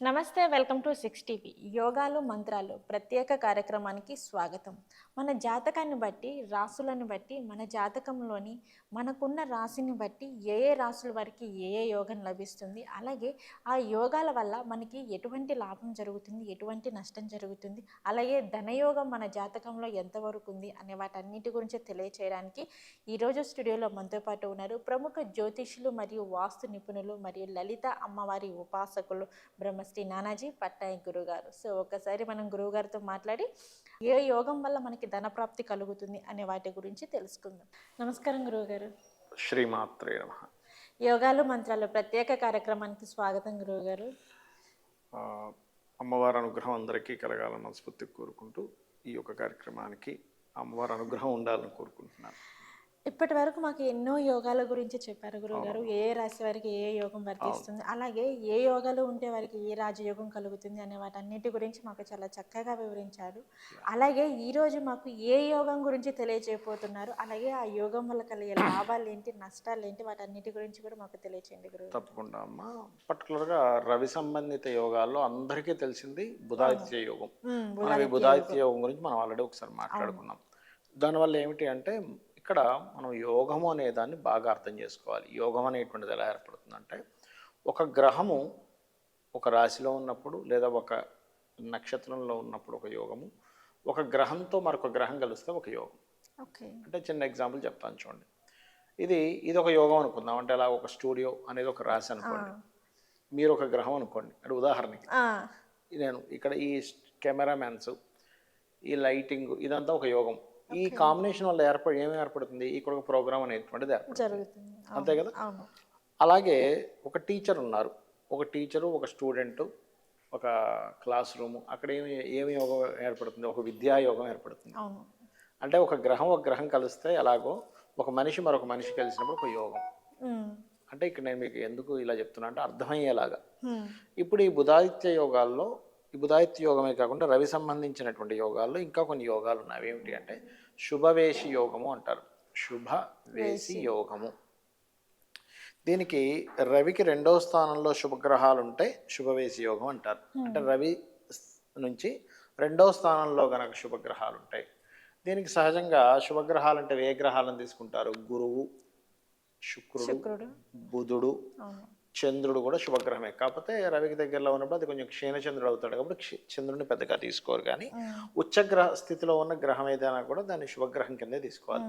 నమస్తే welcome to six TV. యోగాలు మంత్రాలు ప్రత్యేక కార్యక్రమానికి స్వాగతం. మన జాతకాన్ని బట్టి రాసులను బట్టి మన జాతకంలోని మనకున్న రాశిని బట్టి ఏ ఏ రాసుల వారికి ఏ ఏ యోగం లభిస్తుంది అలాగే ఆ యోగాల వల్ల మనకి ఎటువంటి లాభం జరుగుతుంది ఎటువంటి నష్టం జరుగుతుంది అలాగే ధనయోగం మన జాతకంలో ఎంతవరకు ఉంది అనే వాటన్నిటి గురించి తెలియచేయడానికి ఈరోజు స్టూడియోలో మనతో పాటు ఉన్నారు ప్రముఖ జ్యోతిషులు మరియు వాస్తు నిపుణులు మరియు లలిత అమ్మవారి ఉపాసకులు బ్రహ్మ బ్రహ్మశ్రీ నానాజీ పట్నాయక్ గురుగారు. సో ఒకసారి మనం గురువుగారితో మాట్లాడి ఏ యోగం వల్ల మనకి ధనప్రాప్తి కలుగుతుంది అనే వాటి గురించి తెలుసుకుందాం. నమస్కారం గురువుగారు. శ్రీమాత్రే నమ. యోగాలు మంత్రాలు ప్రత్యేక కార్యక్రమానికి స్వాగతం గురువుగారు. అమ్మవారి అనుగ్రహం అందరికీ కలగాలని మనస్ఫూర్తి కోరుకుంటూ ఈ యొక్క కార్యక్రమానికి అమ్మవారి అనుగ్రహం ఉండాలని కోరుకుంటున్నాను. ఇప్పటి వరకు మాకు ఎన్నో యోగాల గురించి చెప్పారు గురువుగారు. ఏ ఏ రాశి వారికి ఏ యోగం వర్తిస్తుంది అలాగే ఏ యోగాలు ఉంటే వారికి ఏ రాజయోగం కలుగుతుంది అనే వాటన్నిటి గురించి మాకు చాలా చక్కగా వివరించారు. అలాగే ఈ రోజు మాకు ఏ యోగం గురించి తెలియజేయబోతున్నారు అలాగే ఆ యోగం వల్ల కలిగే లాభాలు ఏంటి నష్టాలు ఏంటి వాటన్నిటి గురించి కూడా మాకు తెలియచేయండి గురువు తప్పకుండా అమ్మ. పర్టికులర్గా రవి సంబంధిత యోగాల్లో అందరికీ తెలిసింది బుధాదిత్య యోగం. మనం ఈ బుధాదిత్య యోగం. గురించి మనం ఆల్రెడీ ఒకసారి మాట్లాడుకున్నాం. దానివల్ల ఏమిటి అంటే ఇక్కడ మనం యోగము అనే దాన్ని బాగా అర్థం చేసుకోవాలి. యోగం అనేటువంటిది ఎలా ఏర్పడుతుందంటే ఒక గ్రహము ఒక రాశిలో ఉన్నప్పుడు లేదా ఒక నక్షత్రంలో ఉన్నప్పుడు ఒక యోగము ఒక గ్రహంతో మరొక గ్రహం కలిస్తే ఒక యోగం. ఓకే. అంటే చిన్న ఎగ్జాంపుల్ చెప్తాను చూడండి. ఇది ఇది ఒక యోగం అనుకుందాం. అంటే అలా ఒక స్టూడియో అనేది ఒక రాశి అనుకోండి. మీరు ఒక గ్రహం అనుకోండి. అంటే ఉదాహరణకి నేను ఇక్కడ ఈ కెమెరామ్యాన్స్ ఈ లైటింగ్ ఇదంతా ఒక యోగం. ఈ కాంబినేషన్ వల్ల ఏర్పడి ఏమి ఏర్పడుతుంది? ఇక్కడ ఒక ప్రోగ్రామ్ అనేటువంటిది ఏర్పడుతుంది. జరుగుతుంది. అంతే కదా? అలాగే ఒక టీచర్ ఉన్నారు. ఒక టీచరు ఒక స్టూడెంట్ ఒక క్లాస్ రూమ్ అక్కడ ఏమి ఏమి యోగం ఏర్పడుతుంది? ఒక విద్యా యోగం ఏర్పడుతుంది. అంటే ఒక గ్రహం ఒక గ్రహం కలిస్తే ఎలాగో ఒక మనిషి మరొక మనిషి కలిసినప్పుడు ఒక యోగం. అంటే ఇక్కడ నేను మీకు ఎందుకు ఇలా చెప్తున్నా అంటే అర్థమయ్యేలాగా. ఇప్పుడు ఈ బుధాదిత్య యోగాల్లో ఈ బుధాదిత్య యోగమే కాకుండా రవి సంబంధించినటువంటి యోగాల్లో ఇంకా కొన్ని యోగాలు ఉన్నాయి. ఏమిటి అంటే శుభవేషి యోగము అంటారు. శుభవేషి యోగము. దీనికి రవికి రెండవ స్థానంలో శుభగ్రహాలు ఉంటే శుభవేషి యోగం అంటారు. అంటే రవి నుంచి రెండవ స్థానంలో గనక శుభగ్రహాలు ఉంటాయి. దీనికి సహజంగా శుభగ్రహాలు అంటే ఏ గ్రహాలను తీసుకుంటారు? గురువు శుక్రుడు బుధుడు చంద్రుడు కూడా శుభగ్రహమే. కాకపోతే రవికి దగ్గరలో ఉన్నప్పుడు అది కొంచెం క్షీణచంద్రుడు అవుతాడు కాబట్టి చంద్రుడిని పెద్దగా తీసుకోరు కానీ ఉచ్చగ్రహ స్థితిలో ఉన్న గ్రహం ఏదైనా కూడా దాన్ని శుభగ్రహం కిందే తీసుకోవాలి.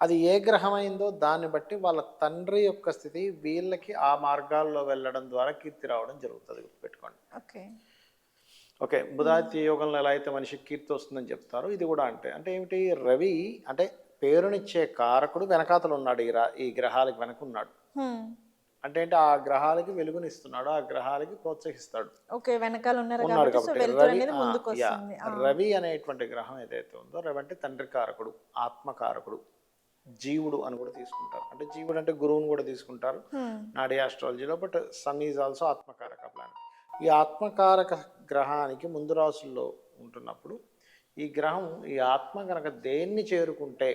అది ఏ గ్రహం అయిందో దాన్ని బట్టి వాళ్ళ తండ్రి యొక్క స్థితి వీళ్ళకి ఆ మార్గాల్లో వెళ్ళడం ద్వారా కీర్తి రావడం జరుగుతుంది గుర్తుపెట్టుకోండి. ఓకే. ఓకే బుధాదిత్య యోగంలో ఎలా అయితే మనిషికి కీర్తి వస్తుందని చెప్తారో ఇది కూడా అంటే అంటే ఏమిటి? రవి అంటే పేరునిచ్చే కారకుడు వెనకాతలు ఉన్నాడు ఈ రా ఈ గ్రహాలకు వెనక ఉన్నాడు. అంటే ఏంటి? ఆ గ్రహాలకి వెలుగునిస్తున్నాడు ఆ గ్రహాలకి ప్రోత్సహిస్తాడు. ఓకే వెనకాల ఉన్నారు కాబట్టి రవి అనేటువంటి గ్రహం ఏదైతే ఉందో రవి అంటే తండ్రి కారకుడు ఆత్మకారకుడు జీవుడు అని కూడా తీసుకుంటారు. అంటే జీవుడు అంటే గురువుని కూడా తీసుకుంటారు. నాడీ ఆస్ట్రాలజీలో బట్ సన్ ఈజ్ ఆల్సో ఆత్మకారక ప్లానెట్. ఈ ఆత్మకారక గ్రహానికి ముందు రాసుల్లో ఉంటున్నప్పుడు ఈ గ్రహం ఈ ఆత్మ కనుక దేన్ని చేరుకుంటే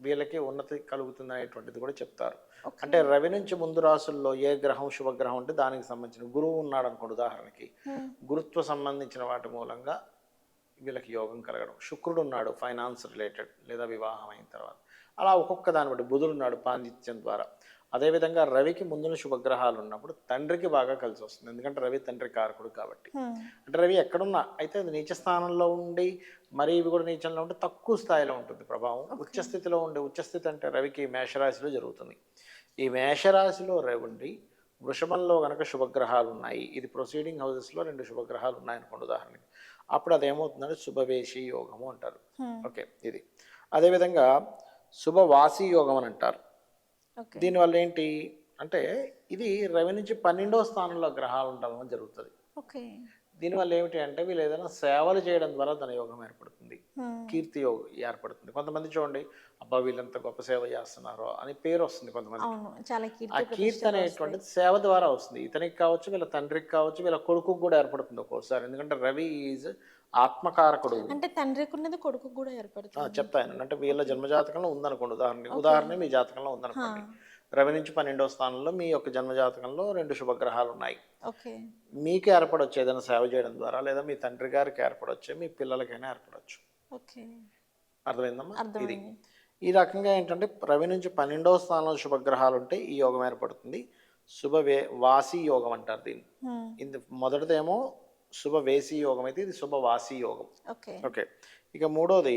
వీళ్ళకి ఉన్నతి కలుగుతుంది అనేటువంటిది కూడా చెప్తారు. అంటే రవి నుంచి ముందు రాసుల్లో ఏ గ్రహం శుభగ్రహం ఉంటే దానికి సంబంధించిన గురువు ఉన్నాడు అనుకోండి ఉదాహరణకి. గురుత్వ సంబంధించిన వాటి మూలంగా వీళ్ళకి యోగం కలగడం. శుక్రుడు ఉన్నాడు ఫైనాన్స్ రిలేటెడ్ లేదా వివాహం అయిన తర్వాత. అలా ఒక్కొక్క దాన్ని బట్టి బుధుడు ఉన్నాడు పాండిత్యం ద్వారా. అదేవిధంగా రవికి ముందున శుభగ్రహాలు ఉన్నప్పుడు తండ్రికి బాగా కలిసి వస్తుంది. ఎందుకంటే రవి తండ్రి కారకుడు కాబట్టి. అంటే రవి ఎక్కడున్నా అయితే అది నీచ స్థానంలో ఉండి మరి ఇవి కూడా నీచంలో ఉంటే తక్కువ స్థాయిలో ఉంటుంది ప్రభావం. ఉచ్చ స్థితిలో ఉండే ఉచ్చస్థితి అంటే రవికి మేషరాశిలో జరుగుతుంది. ఈ మేషరాశిలో రవి ఉండి వృషభంలో గనక శుభగ్రహాలు ఉన్నాయి. ఇది ప్రొసీడింగ్ హౌసెస్లో రెండు శుభగ్రహాలు ఉన్నాయనుకోండి ఉదాహరణకి. అప్పుడు అదేమవుతుందంటే శుభవేషి యోగము అంటారు. ఓకే ఇది. అదేవిధంగా శుభవాసి యోగం అని అంటారు. దీనివల్ల ఏంటి అంటే ఇది రవి నుంచి పన్నెండవ స్థానంలో గ్రహాలు ఉండడం జరుగుతుంది. ఓకే. దీనివల్ల ఏమిటి అంటే వీళ్ళు ఏదైనా సేవలు చేయడం ద్వారా ధన యోగం ఏర్పడుతుంది. కీర్తి యోగం ఏర్పడుతుంది. కొంతమంది చూడండి అబ్బా వీళ్ళంత గొప్ప సేవ చేస్తున్నారో అని పేరు వస్తుంది కొంతమంది ఆ కీర్తి కీర్తి అనేటువంటిది సేవ ద్వారా వస్తుంది. ఇతనికి కావచ్చు వీళ్ళ తండ్రికి కావచ్చు వీళ్ళ కొడుకుకు కూడా ఏర్పడుతుంది ఒక్కోసారి. ఎందుకంటే రవి ఈజ్ ఆత్మకారకుడు. అంటే తండ్రికి ఉన్నది కొడుకు కూడా ఏర్పడుతుంది. చెప్తాను అంటే వీళ్ళ జన్మజాతకంలో ఉందనుకోండి. ఉదాహరణ ఉదాహరణ మీ జాతకంలో ఉందనుకోండి. రవి నుంచి పన్నెండవ స్థానంలో మీ యొక్క జన్మజాతకంలో రెండు శుభగ్రహాలు ఉన్నాయి. ఓకే. మీకు ఏర్పడొచ్చు ఏదైనా సేవ చేయడం ద్వారా లేదా మీ తండ్రి గారికి ఏర్పడొచ్చు మీ పిల్లలకైనా ఏర్పడొచ్చు. ఓకే. అర్థమైందమ్మా? ఇది. ఈ రకంగా ఏంటంటే రవి నుంచి పన్నెండవ స్థానంలో శుభగ్రహాలు ఉంటే ఈ యోగం ఏర్పడుతుంది. శుభ వాసి యోగం అంటారు దీన్ని. ఇది మొదటిదేమో శుభ వేసి యోగం అయితే ఇది శుభ వాసి యోగం. ఓకే. ఓకే. ఇక మూడోది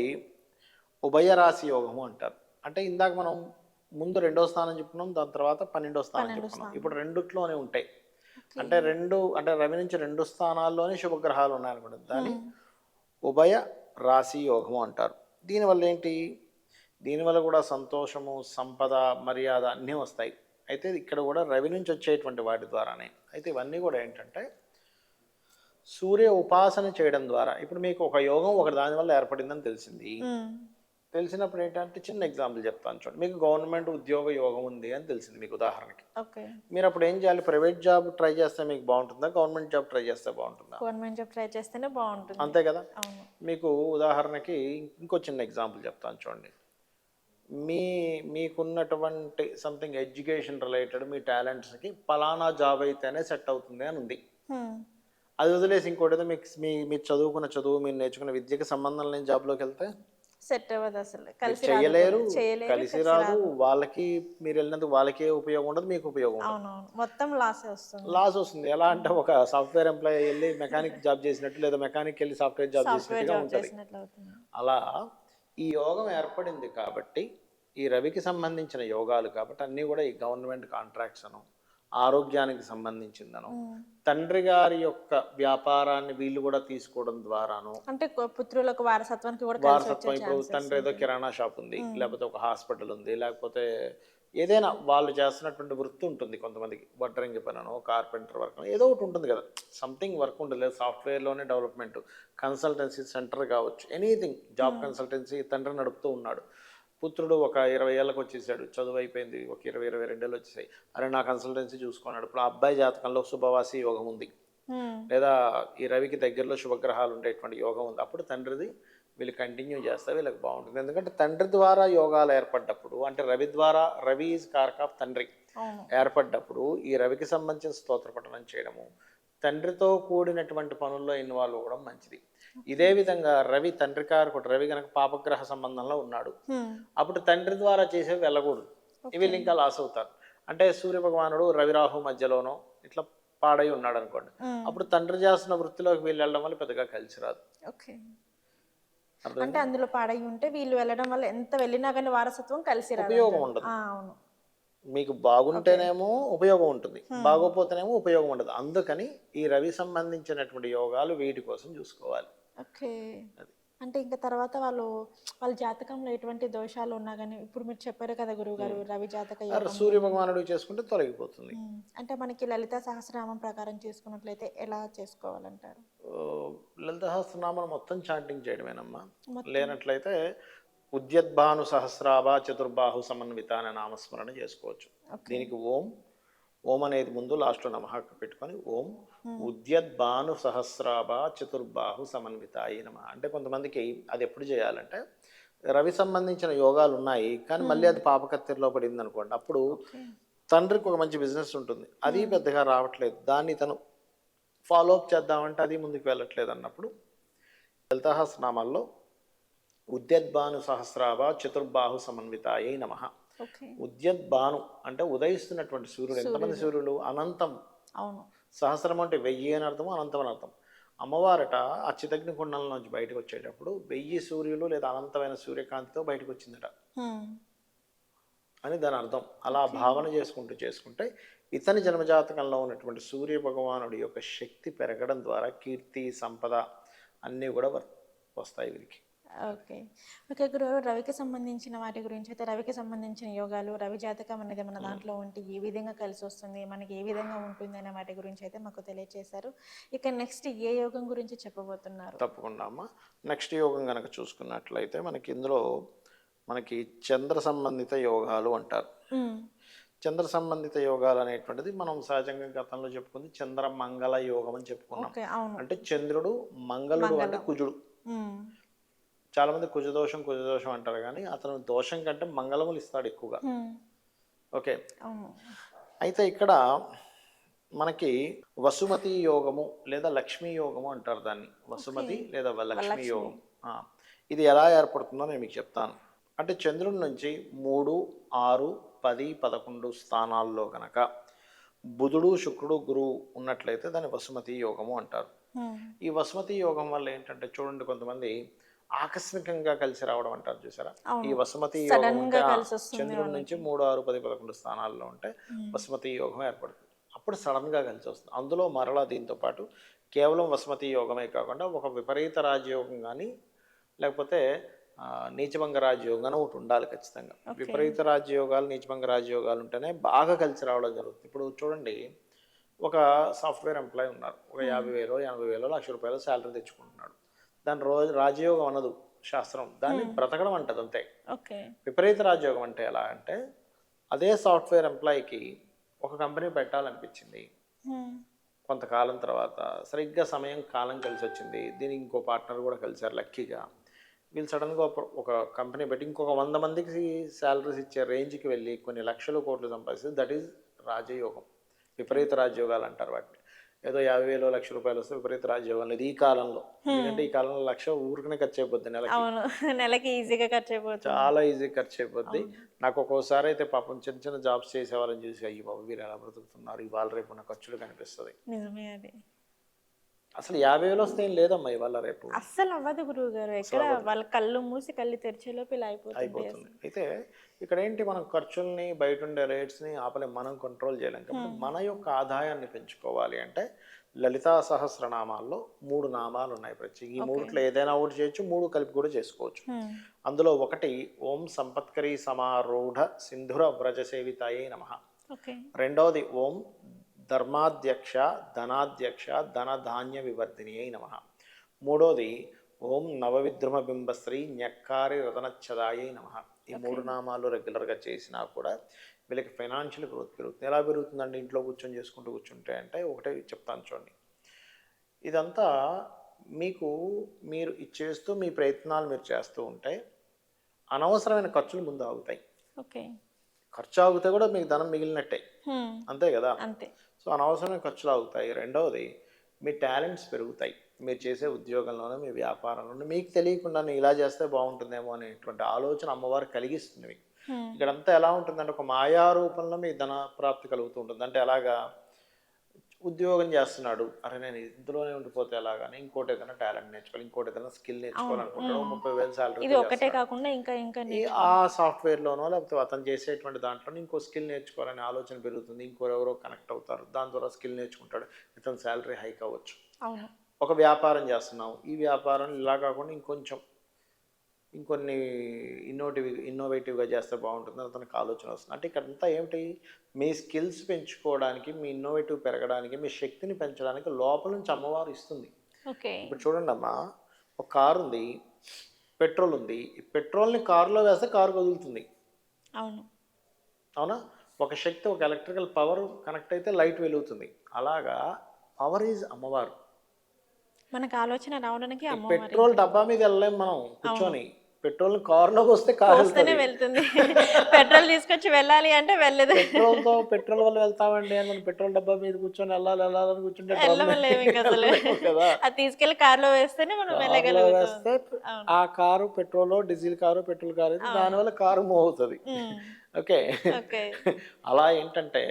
ఉభయరాశి యోగము అంటారు. అంటే ఇందాక మనం ముందు రెండో స్థానం చెప్పుకున్నాం దాని తర్వాత పన్నెండో స్థానం చెప్పుకున్నాం. ఇప్పుడు రెండుట్లోనే ఉంటాయి. అంటే రెండు అంటే రవి నుంచి రెండు స్థానాల్లోనే శుభగ్రహాలు ఉన్నాయనుకోండి. దాన్ని ఉభయ రాశి యోగము అంటారు. దీనివల్ల ఏంటి? దీనివల్ల కూడా సంతోషము సంపద మర్యాద అన్నీ వస్తాయి. అయితే ఇక్కడ కూడా రవి నుంచి వచ్చేటువంటి వాటి ద్వారానే. అయితే ఇవన్నీ కూడా ఏంటంటే సూర్య ఉపాసన చేయడం ద్వారా ఇప్పుడు మీకు ఒక యోగం ఒక దానివల్ల ఏర్పడిందని తెలిసింది. తెలిసినప్పుడు ఏంటంటే చిన్న ఎగ్జాంపుల్ చెప్తాను చూడండి. మీకు గవర్నమెంట్ ఉద్యోగ యోగం ఉంది అని తెలిసింది మీకు ఉదాహరణకి. మీరు అప్పుడు ఏం చేయాలి? ప్రైవేట్ జాబ్ ట్రై చేస్తే మీకు బాగుంటుందా? గవర్నమెంట్ జాబ్ ట్రై చేస్తే బాగుంటుందా? గవర్నమెంట్ జాబ్ ట్రై చేస్తేనే బాగుంటుంది. అంతే కదా? మీకు ఉదాహరణకి ఇంకో చిన్న ఎగ్జాంపుల్ చెప్తాను చూడండి. మీ మీకున్నటువంటి సంథింగ్ ఎడ్యుకేషన్ రిలేటెడ్ మీ టాలెంట్స్కి పలానా జాబ్ అయితేనే సెట్ అవుతుంది అని ఉంది. అది వదిలేసి ఇంకోటి ఏదో మీకు మీ మీరు చదువుకున్న చదువు మీరు నేర్చుకున్న విద్యకి సంబంధం లేని జాబ్లోకి వెళ్తే? సెట్ అవ్వదు అసలు. కలిసి రాదు చేయలేరు కలిసి రాదు. వాళ్ళకి మీరు వెళ్ళినందుకు వాళ్ళకే ఉపయోగం ఉండదు మీకు ఉపయోగం మొత్తం లాస్ వస్తుంది. లాస్ వస్తుంది. ఎలా అంటే ఒక సాఫ్ట్వేర్ ఎంప్లాయీ వెళ్ళి మెకానిక్ జాబ్ చేసినట్టు లేదా మెకానిక్ వెళ్ళి సాఫ్ట్వేర్ జాబ్ చేసినట్టుగా ఉంటుంది. అలా ఈ యోగం ఏర్పడింది కాబట్టి ఈ రవికి సంబంధించిన యోగాలు కాబట్టి అన్నీ కూడా ఈ గవర్నమెంట్ కాంట్రాక్ట్స్ అను ఆరోగ్యానికి సంబంధించిందను. తండ్రి గారి యొక్క వ్యాపారాన్ని వీళ్ళు కూడా తీసుకోవడం ద్వారాను. అంటే పుత్రులకు వారసత్వానికి కూడా వారసత్వం ఇప్పుడు తండ్రి ఏదో కిరాణా షాప్ ఉంది లేకపోతే ఒక హాస్పిటల్ ఉంది లేకపోతే ఏదైనా వాళ్ళు చేస్తున్నటువంటి వృత్తి ఉంటుంది కొంతమందికి వడ్రంగి పనను కార్పెంటర్ వర్క్ ఏదో ఒకటి ఉంటుంది కదా. సంథింగ్ వర్క్ ఉంటుంది లేదా సాఫ్ట్వేర్లోనే డెవలప్మెంట్ కన్సల్టెన్సీ సెంటర్ కావచ్చు ఎనీథింగ్ జాబ్ కన్సల్టెన్సీ తండ్రి నడుపుతూ ఉన్నాడు. పుత్రుడు ఒక ఇరవై ఏళ్ళకి వచ్చేసాడు. చదువు అయిపోయింది. ఒక ఇరవై ఇరవై రెండేళ్ళు వచ్చేసాయి. అరే నా కన్సల్టెన్సీ చూసుకున్నాడు. ఇప్పుడు ఆ అబ్బాయి జాతకంలో శుభవాసి యోగం ఉంది. లేదా ఈ రవికి దగ్గరలో శుభగ్రహాలు ఉండేటువంటి యోగం ఉంది. అప్పుడు తండ్రిది వీళ్ళు కంటిన్యూ చేస్తే వీళ్ళకి బాగుంటుంది. ఎందుకంటే తండ్రి ద్వారా యోగాలు ఏర్పడ్డప్పుడు అంటే రవి ద్వారా రవి ఈజ్ కార్క్ ఆఫ్ తండ్రి ఏర్పడ్డప్పుడు ఈ రవికి సంబంధించిన స్తోత్ర పఠనం చేయడము తండ్రితో కూడినటువంటి పనుల్లో ఇన్వాల్వ్ అవ్వడం మంచిది. ఇదే విధంగా రవి తండ్రి కారకుడు రవి కనుక పాపగ్రహ సంబంధంలో ఉన్నాడు. అప్పుడు తండ్రి ద్వారా చేసేవి వెళ్ళకూడదు. వీళ్ళు ఇంకా లాస్ అవుతారు. అంటే సూర్య భగవానుడు రవిరాహు మధ్యలోనో ఇట్లా పాడై ఉన్నాడు అనుకోండి. అప్పుడు తండ్రి చేస్తున్న వృత్తిలోకి వీళ్ళు వెళ్ళడం వల్ల పెద్దగా కలిసి రాదు. అంటే అందులో పాడై ఉంటే వీళ్ళు వెళ్ళడం వల్ల ఎంత వెళ్ళినా కానీ వారసత్వం కలిసి రాదు ఉపయోగం ఉండదు. మీకు బాగుంటేనేమో ఉపయోగం ఉంటుంది. బాగోపోతేనేమో ఉపయోగం ఉండదు. అందుకని ఈ రవి సంబంధించినటువంటి యోగాలు వీటి కోసం చూసుకోవాలి. ఓకే. అంటే ఇంకా తర్వాత వాళ్ళు వాళ్ళ జాతకంలో ఎటువంటి దోషాలు ఉన్నా కానీ ఇప్పుడు మీరు చెప్పారు కదా గురువు గారు రవి జాతక యోగం. సూర్య భగవానుడు చేసుకుంటే తొలగిపోతుంది. ఉమ్. అంటే మనకి లలిత సహస్రనామం ప్రకారం చేసుకున్నట్లయితే ఎలా చేసుకోవాలంటారు? ఓ, లలిత సహస్రనామాలు మొత్తం చాంటింగ్ చేయడమేనమ్మా. లేనట్లయితే ఉద్యద్భాను సహస్రాభ చతుర్బాహు సమన్విత అనే నామస్మరణ చేసుకోవచ్చు. దీనికి ఓం ఓం అనేది ముందు లాస్ట్లో నమః పెట్టుకొని ఓం ఉద్యద్భాను సహస్రాభ చతుర్బాహు సమన్వితాయి నమ. అంటే కొంతమందికి అది ఎప్పుడు చేయాలంటే రవి సంబంధించిన యోగాలు ఉన్నాయి కానీ మళ్ళీ అది పాపకత్తెరలో పడింది అనుకోండి అప్పుడు తండ్రికి ఒక మంచి బిజినెస్ ఉంటుంది. అది పెద్దగా రావట్లేదు. దాన్ని తను ఫాలో అప్ చేద్దామంటే అది ముందుకు వెళ్ళట్లేదు అన్నప్పుడు లలితాహస్నామాల్లో ఉద్యద్భాను సహస్రాభ చతుర్బాహు సమన్వితాయై నమ. ఉద్యద్భాను అంటే ఉదయిస్తున్నటువంటి సూర్యుడు. ఎంతమంది సూర్యుడు. అనంతం. అవును. సహస్రం అంటే వెయ్యి అని అర్థము అనంతం అని అర్థం అమ్మవారట ఆ చితగ్ని కుండం నుంచి బయటకు వచ్చేటప్పుడు వెయ్యి సూర్యులు లేదా అనంతమైన సూర్యకాంతితో బయటకు వచ్చిందట. అని దాని అర్థం. అలా భావన చేసుకుంటూ చేసుకుంటే ఇతని జన్మజాతకంలో ఉన్నటువంటి సూర్య భగవానుడి యొక్క శక్తి పెరగడం ద్వారా కీర్తి సంపద అన్నీ కూడా వస్తాయి వీరికి. ఓకే. ఓకే గురువు రవికి సంబంధించిన వాటి గురించి అయితే రవికి సంబంధించిన యోగాలు రవి జాతకం అనేది మన దాంట్లో ఉంటే ఏ విధంగా కలిసి వస్తుంది మనకి ఏ విధంగా ఉంటుంది అనే వాటి గురించి అయితే మాకు తెలియజేశారు ఇక నెక్స్ట్ ఏ యోగం గురించి చెప్పబోతున్నారు? తప్పకుండా అమ్మ. నెక్స్ట్ యోగం కనుక చూసుకున్నట్లయితే మనకి ఇందులో మనకి చంద్ర సంబంధిత యోగాలు అంటారు. చంద్ర సంబంధిత యోగాలు అనేటువంటిది మనం సహజంగా గతంలో చెప్పుకుంది చంద్ర మంగళ యోగం అని చెప్పుకున్నాం. అంటే చంద్రుడు మంగళుడు అంటే కుజుడు. ఉమ్, చాలా మంది కుజదోషం కుజదోషం అంటారు కానీ అతను దోషం కంటే మంగళములు ఇస్తాడు ఎక్కువగా. ఓకే. అయితే ఇక్కడ మనకి వసుమతి యోగము లేదా లక్ష్మీ యోగము అంటారు దాన్ని. వసుమతి లేదా లక్ష్మీ యోగం. ఇది ఎలా ఏర్పడుతుందో నేను మీకు చెప్తాను. అంటే చంద్రుడి నుంచి మూడు ఆరు పది పదకొండు స్థానాల్లో గనక బుధుడు శుక్రుడు గురువు ఉన్నట్లయితే దాన్ని వసుమతి యోగము అంటారు. ఈ వసుమతి యోగం వల్ల ఏంటంటే చూడండి కొంతమంది ఆకస్మికంగా కలిసి రావడం అంటారు చూసారా? ఈ వసుమతి యోగం ఉంటే చంద్రుడి నుంచి మూడు ఆరు పది పదకొండు స్థానాల్లో ఉంటే వసుమతి యోగం ఏర్పడుతుంది. అప్పుడు సడన్గా కలిసి వస్తుంది. అందులో మరలా దీంతో పాటు కేవలం వసుమతి యోగమే కాకుండా ఒక విపరీత రాజయోగం కానీ లేకపోతే నీచభంగ రాజయోగం అని ఒకటి ఉండాలి ఖచ్చితంగా. విపరీత రాజయోగాలు నీచభంగ రాజయోగాలు ఉంటేనే బాగా కలిసి రావడం జరుగుతుంది. ఇప్పుడు చూడండి ఒక సాఫ్ట్వేర్ ఎంప్లాయ్ ఉన్నారు. ఒక యాభై వేలో ఎనభై వేలో లక్ష రూపాయలు శాలరీ తెచ్చుకుంటున్నాడు. దాని రోజు రాజయోగం అనదు శాస్త్రం. దాన్ని బ్రతకడం అంటది అంతే. విపరీత రాజయోగం అంటే ఎలా అంటే అదే సాఫ్ట్వేర్ ఎంప్లాయీకి ఒక కంపెనీ పెట్టాలనిపించింది. హ్మ్. కొంతకాలం తర్వాత సరిగ్గా సమయం కాలం కలిసి వచ్చింది దీనికి ఇంకో పార్ట్నర్ కూడా కలిసారు లక్కీగా. వీళ్ళు సడన్గా ఒక కంపెనీ పెట్టి ఇంకొక వంద మందికి శాలరీస్ ఇచ్చే రేంజ్కి వెళ్ళి కొన్ని లక్షలు కోట్లు సంపాదిస్తే దట్ ఈజ్ రాజయోగం. విపరీత రాజయోగాలు అంటారు వాటిని. ఏదో యాభై వేలు లక్ష రూపాయలు వస్తే విపరీత రాజయోగం లేదు ఈ కాలంలో. ఎందుకంటే ఈ కాలంలో లక్ష ఊరికనే ఖర్చు అయిపోద్ది నెలకి. అవును. నెలకి ఈజీగా ఖర్చు అయిపోతుంది చాలా ఈజీ ఖర్చు అయిపోద్ది నాకు ఒక్కోసారి అయితే పాపం చిన్న చిన్న జాబ్స్ చేసేవాళ్ళని చూసి అయ్యి బాబు వీరు ఎలా బ్రతుకుతున్నారు. ఇవాళ రేపు ఉన్న ఖర్చులు కనిపిస్తుంది. నిజమే అది. అసలు యాభై వేలు వస్తే ఏం లేదమ్మా ఇవాళ రేపు. అస్సలు అవ్వదు గురువు గారు. ఎక్కడ వాళ్ళ కళ్ళు మూసి కళ్ళు తెరిచేలోపు ఇలా అయిపోతుంది అయిపోతుంది. అయితే ఇక్కడ ఏంటి మనం ఖర్చుల్ని బయట ఉండే రేట్స్ని ఆపలేం మనం కంట్రోల్ చేయలేం. కాబట్టి మన యొక్క ఆదాయాన్ని పెంచుకోవాలి అంటే లలితా సహస్రనామాల్లో మూడు నామాలు ఉన్నాయి ప్రతి ఈ మూడిట్లో ఏదైనా ఒకటి చేయొచ్చు మూడు కలిపి కూడా చేసుకోవచ్చు. అందులో ఒకటి ఓం సంపత్కరీ సమారూఢ సింధుర వ్రజ సేవితాయే నమ రెండవది ఓం ధర్మాధ్యక్ష ధనాధ్యక్ష ధన ధాన్య వివర్ధిని అయి నమ. మూడోది ఓం నవవిద్రుమ బింబశ్రీ న్యక్కారి రతనచ్చదాయ నమ. ఈ మూడు నామాలు రెగ్యులర్గా చేసినా కూడా వీళ్ళకి ఫైనాన్షియల్ గ్రోత్ పెరుగుతుంది. ఎలా పెరుగుతుందండి? ఇంట్లో కూర్చొని చేసుకుంటూ కూర్చుంటే అంటే ఒకటే చెప్తాను చూడండి. ఇదంతా మీకు మీరు ఇది చేస్తూ మీ ప్రయత్నాలు మీరు చేస్తూ ఉంటే అనవసరమైన ఖర్చులు ముందు ఆగుతాయి. ఓకే. ఖర్చు ఆగితే కూడా మీకు ధనం మిగిలినట్టే. అంతే కదా? అంతే. సో అనవసరమైన ఖర్చులు అవుతాయి రెండవది మీ టాలెంట్స్ పెరుగుతాయి. మీరు చేసే ఉద్యోగంలోనూ మీ వ్యాపారంలోనూ. మీకు తెలియకుండా నేను ఇలా చేస్తే బాగుంటుందేమో అనేటువంటి ఆలోచన అమ్మవారు కలిగిస్తుంది మీకు. ఇక్కడంతా ఎలా ఉంటుందంటే ఒక మాయా రూపంలో మీ ధన ప్రాప్తి కలుగుతూ ఉంటుంది. అంటే ఎలాగా ఉద్యోగం చేస్తున్నాడు. అరే నేను ఇందులోనే ఉండిపోతే ఎలాగానే ఇంకోటి ఏదైనా టాలెంట్ నేర్చుకోవాలి ఇంకోటి ఏదైనా స్కిల్ నేర్చుకోవాలనుకుంటాడు ముప్పై వేలు సాలరీ ఇది ఒకటే కాకుండా ఇంకా ఇంకా ఆ సాఫ్ట్వేర్లోనో లేకపోతే అతను చేసేటువంటి దాంట్లో ఇంకో స్కిల్ నేర్చుకోవాలనే ఆలోచన పెరుగుతుంది. ఇంకోరెవరో కనెక్ట్ అవుతారు. దాని ద్వారా స్కిల్ నేర్చుకుంటాడు. ఇతని శాలరీ హైక్ అవ్వచ్చు. ఒక వ్యాపారం చేస్తున్నాం ఈ వ్యాపారం ఇలా కాకుండా ఇంకొంచెం ఇంకొన్ని ఇన్నోటివ్ ఇన్నోవేటివ్గా చేస్తే బాగుంటుంది అతనికి ఆలోచన వస్తుంది. అంటే ఇక్కడంతా ఏమిటి? మీ స్కిల్స్ పెంచుకోవడానికి మీ ఇన్నోవేటివ్ పెరగడానికి మీ శక్తిని పెంచడానికి లోపల నుంచి అమ్మవారు ఇస్తుంది. ఓకే. ఇప్పుడు చూడండి అమ్మా ఒక కారు ఉంది పెట్రోల్ ఉంది. ఈ పెట్రోల్ని కారులో వేస్తే కారు కదులుతుంది. అవును. అవునా? ఒక శక్తి ఒక ఎలక్ట్రికల్ పవర్ కనెక్ట్ అయితే లైట్ వెలుగుతుంది. అలాగా పవర్ ఈజ్ అమ్మవారు. మనకు ఆలోచన రావడానికి పెట్రోల్ డబ్బా మీద వెళ్ళలేం మనం కూర్చొని. పెట్రోల్ కారులోకి వస్తే కారు వస్తేనే వెళ్తుంది. పెట్రోల్ తీసుకొచ్చి వెళ్ళాలి అంటే వెళ్ళదు. పెట్రోల్తో పెట్రోల్ వల్ల వెళ్తామండి అని మనం పెట్రోల్ డబ్బా మీద కూర్చొని వెళ్ళాలి వెళ్ళాలని కూర్చుంటే వెళ్ళలేము ఇంకా అసలు. అది తీసుకెళ్ళి కార్లో వేస్తేనే మనం వెళ్ళగలుగుతాం. ఆ car petrol diesel car petrol car దానివల్ల కారు మూవ్ అవుతుంది. ఓకే. అలా ఏంటంటే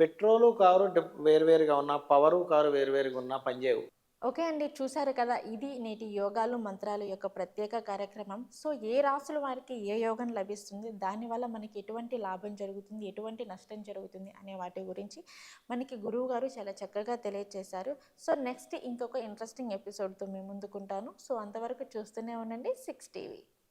పెట్రోలు కారు వేరువేరుగా ఉన్న పవరు కారు వేరువేరుగా ఉన్నా పనిచేయవు. ఓకే అండి. చూసారు కదా ఇది నేటి యోగాలు మంత్రాలు యొక్క ప్రత్యేక కార్యక్రమం. సో ఏ రాసుల వారికి ఏ యోగం లభిస్తుంది? దానివల్ల మనకి ఎటువంటి లాభం జరుగుతుంది? ఎటువంటి నష్టం జరుగుతుంది? అనే వాటి గురించి మనకి గురువు గారు చాలా చక్కగా తెలియజేశారు సో నెక్స్ట్ ఇంకొక ఇంట్రెస్టింగ్ ఎపిసోడ్తో మేము ముందుకుంటాను. సో అంతవరకు చూస్తూనే ఉండండి. Six TV.